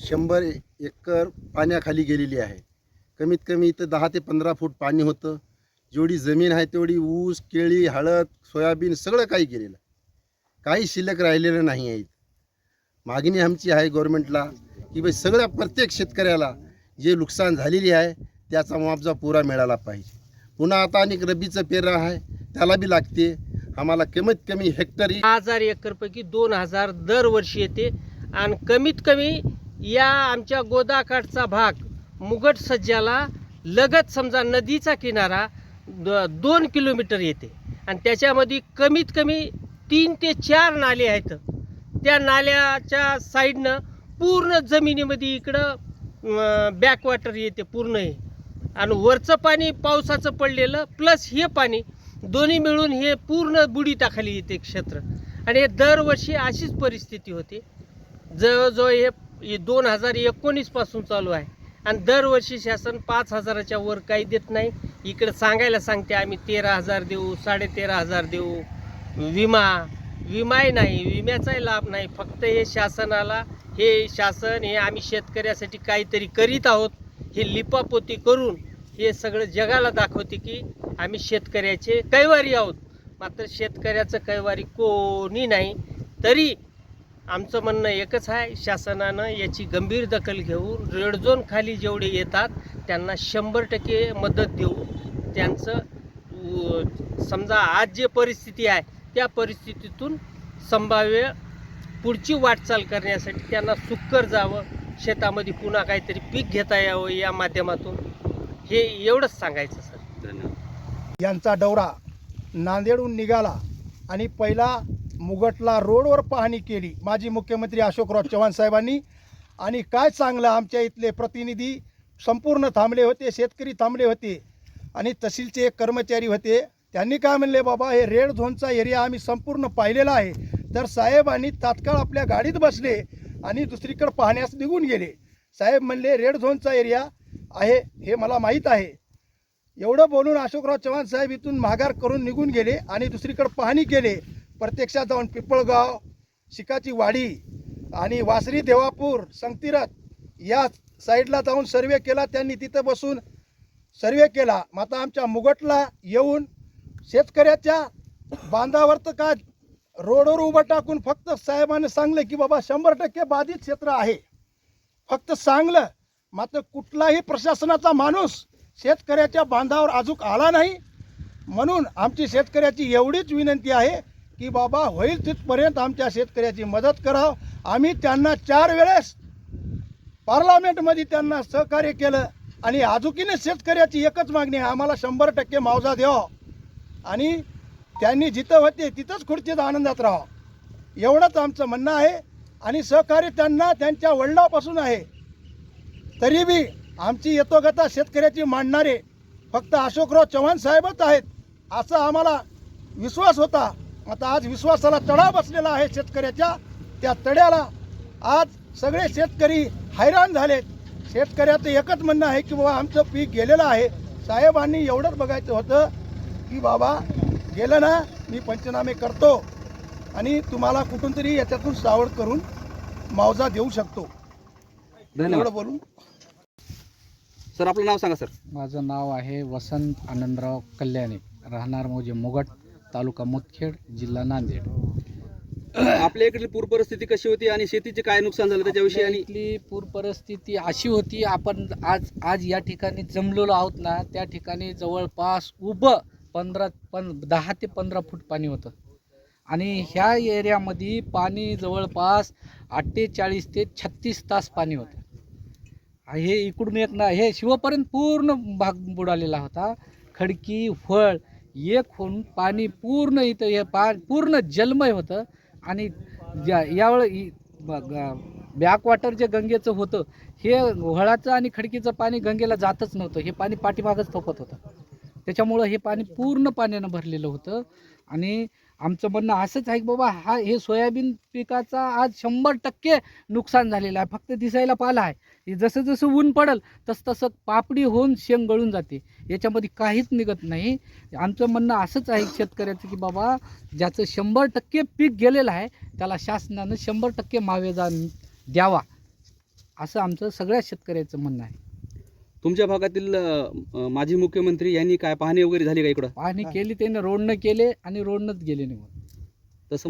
शंभर एकर पाण्याखाली गेलेली आहे. कमीत कमी इथं दहा ते पंधरा फूट पाणी होतं. जेवढी जमीन आहे तेवढी ऊस केळी हळद सोयाबीन सगळं काही गेलेलं. काही शिल्लक राहिलेलं नाही आहे मागणी आमची आहे गव्हर्नमेंटला की बाई सगळ्या प्रत्येक शेतकऱ्याला जे नुकसान झालेली आहे त्याचा मुआवजा पुरा मिळाला पाहिजे. पुन्हा आता अनेक रब्बीचं पेरा आहे त्याला बी लागते. आम्हाला कमीत कमी हेक्टरी हजार एकरपैकी दोन हजार दरवर्षी येते. आणि कमीत कमी या आमच्या गोदाकाठचा भाग मुगट सज्जाला लगत समजा नदीचा किनारा द दोन किलोमीटर येते. आणि त्याच्यामध्ये कमीत कमी तीन ते चार नाले आहेत. त्या नाल्याच्या साईडनं पूर्ण जमिनीमध्ये इकडं बॅकवॉटर येते पूर्ण हे. आणि वरचं पाणी पावसाचं पडलेलं प्लस हे पाणी दोन्ही मिळून हे पूर्ण बुडीताखाली येते क्षेत्र. आणि हे दरवर्षी अशीच परिस्थिती होती. जवळजवळ हे हे दोन हजार एकोणीसपासून चालू आहे. आणि दरवर्षी शासन पाच हजाराच्या वर काही देत नाही. इकडं सांगायला सांगते आम्ही तेरा हजार देऊ साडेतेरा हजार देऊ. विमा विमाही नाही विम्याचाही लाभ नाही. फक्त हे शासनाला हे शासन हे आम्ही शेतकऱ्यासाठी काहीतरी करीत आहोत. हे लिपापोती करून हे सगळं जगाला दाखवते की आम्ही शेतकऱ्याचे कैवारी आहोत. मात्र शेतकऱ्याचं कैवारी कोणी नाही. तरी आमचं म्हणणं एकच आहे शासनानं याची गंभीर दखल घेऊन रेड झोन खाली जेवढे येतात त्यांना शंभर टक्के मदत देऊ. त्यांचं समजा आज जे परिस्थिती आहे त्या परिस्थितीतून संभाव्य पुढची वाटचाल करण्यासाठी त्यांना सुक्कर जावं शेतामध्ये पुन्हा काहीतरी पीक घेता यावं या माध्यमातून. हे एवढंच सांगायचं सर. धन्यवाद. यांचा दौरा नांदेडहून निघाला आणि पहिला मुगटला रोडवर पाहणी केली माजी मुख्यमंत्री अशोकराव चव्हाण साहेबांनी. आणि काय चांगलं आमच्या इथले प्रतिनिधी संपूर्ण थांबले होते शेतकरी थांबले होते आणि तहसीलचे एक कर्मचारी होते. त्यांनी काय म्हणले बाबा हे रेड झोनचा एरिया आम्ही संपूर्ण पाहिलेला आहे. तर साहेबांनी तात्काळ आपल्या गाडीत बसले आणि दुसरीकडे पाहण्यास निघून गेले. साहेब म्हणले रेड झोनचा एरिया आहे हे मला माहीत आहे. एवढं बोलून अशोकराव चव्हाण साहेब इथून माघार करून निघून गेले आणि दुसरीकडे पाहणी केले. प्रत्यक्षात जाऊन पिंपळगाव शिकाची वाडी आणि वासरी देवापूर संगतीरथ या साईडला जाऊन सर्वे केला. त्यांनी तिथं बसून सर्वे केला. माता आमच्या मुगटला येऊन शेतकऱ्याच्या बांधावर तर का रोडवर उभं टाकून फक्त साहेबांनी सांगलं की बाबा शंभर टक्के बाधित क्षेत्र आहे. फक्त सांगलं. मात्र कुठलाही प्रशासनाचा माणूस शेतकऱ्याच्या बांधावर अजूक आला नाही. म्हणून आमची शेतकऱ्याची एवढीच विनंती आहे. की बाबा होईल तिथपर्यंत आमच्या शेतकऱ्याची मदत करावं. आम्ही त्यांना चार वेळेस पार्लमेंटमध्ये त्यांना सहकार्य केलं आणि आजुकीने शेतकऱ्याची एकच मागणी आहे आम्हाला शंभर टक्के मावजा द्यावा. आणि त्यांनी जिथं होते तिथंच खुर्चीत आनंदात राहावं. एवढंच आमचं म्हणणं आहे आणि सहकार्य त्यांना त्यांच्या वडिलापासून आहे. तरी बी आमची यथोगता शेतकऱ्याची मांडणारे फक्त अशोकराव चव्हाण साहेबच आहेत असा आम्हाला विश्वास होता. आता आज विश्वासाला तडा बसलेला आहे शेतकऱ्याच्या. त्या तड्याला आज सगळे शेतकरी हैराण झालेत. शेतकऱ्याचं एकच म्हणणं आहे की बाबा आमचं पीक गेलेलं आहे. साहेबांनी एवढंच बघायचं होतं की बाबा गेलं ना मी पंचनामे करतो आणि तुम्हाला कुठून तरी याच्यातून सावड करून मावजा देऊ शकतो. धन्यवाद. एवढं बोलून. सर आपलं नाव सांगा सर. माझं नाव आहे वसंत आनंदराव कल्याणे. राहणार मौजे मुगट. तालुका मुदखेड जिल्हा नांदेड. आपल्या इकडली पूर परिस्थिती कशी होती आणि शेतीचे काय नुकसान झालं त्याच्याविषयी आणि इथली पूर परिस्थिती अशी होती आपण आज आज या ठिकाणी जमलेलो आहोत ना त्या ठिकाणी जवळपास उभं पंधरा पं दहा ते पंधरा फूट पाणी होतं. आणि ह्या एरियामध्ये पाणी जवळपास अठ्ठेचाळीस ते छत्तीस तास पाणी होतं. हे इकडून एक ना हे शिवपर्यंत पूर्ण भाग बुडालेला होता. खडकी फळ एक होऊन पाणी पूर्ण इथं हे पा पूर्ण जलमय होतं. आणि ज्या यावेळी बॅकवॉटर जे गंगेचं होतं हे व्हळाचं आणि खडकीचं पाणी गंगेला जातच नव्हतं. हे पाणी पाठीमागच थोपत होतं. त्याच्यामुळं हे पाणी पूर्ण पाण्यानं भरलेलं होतं. आणि आमचं म्हणणं असंच आहे की बाबा हा हे सोयाबीन पिकाचा आज शंभर टक्के नुकसान झालेलं आहे. फक्त दिसायला पाला आहे. हे जसं जसं ऊन पडल तसं तसं पापडी होऊन शेंग गळून जाते. याच्यामध्ये काहीच निघत नाही. आमचं म्हणणं असंच आहे शेतकऱ्याचं की बाबा ज्याचं शंभर टक्के पीक गेलेलं आहे त्याला शासनानं शंभर टक्के मावेजा द्यावा. असं आमचं सगळ्या शेतकऱ्याचं म्हणणं आहे. तुमच्या भागातील अं, माजी मुख्यमंत्री यांनी काय पाहणी वगैरे झाली का इकडं? पाहणी केली त्याने रोडनं केले आणि रोडनंच गेले निघून. तसं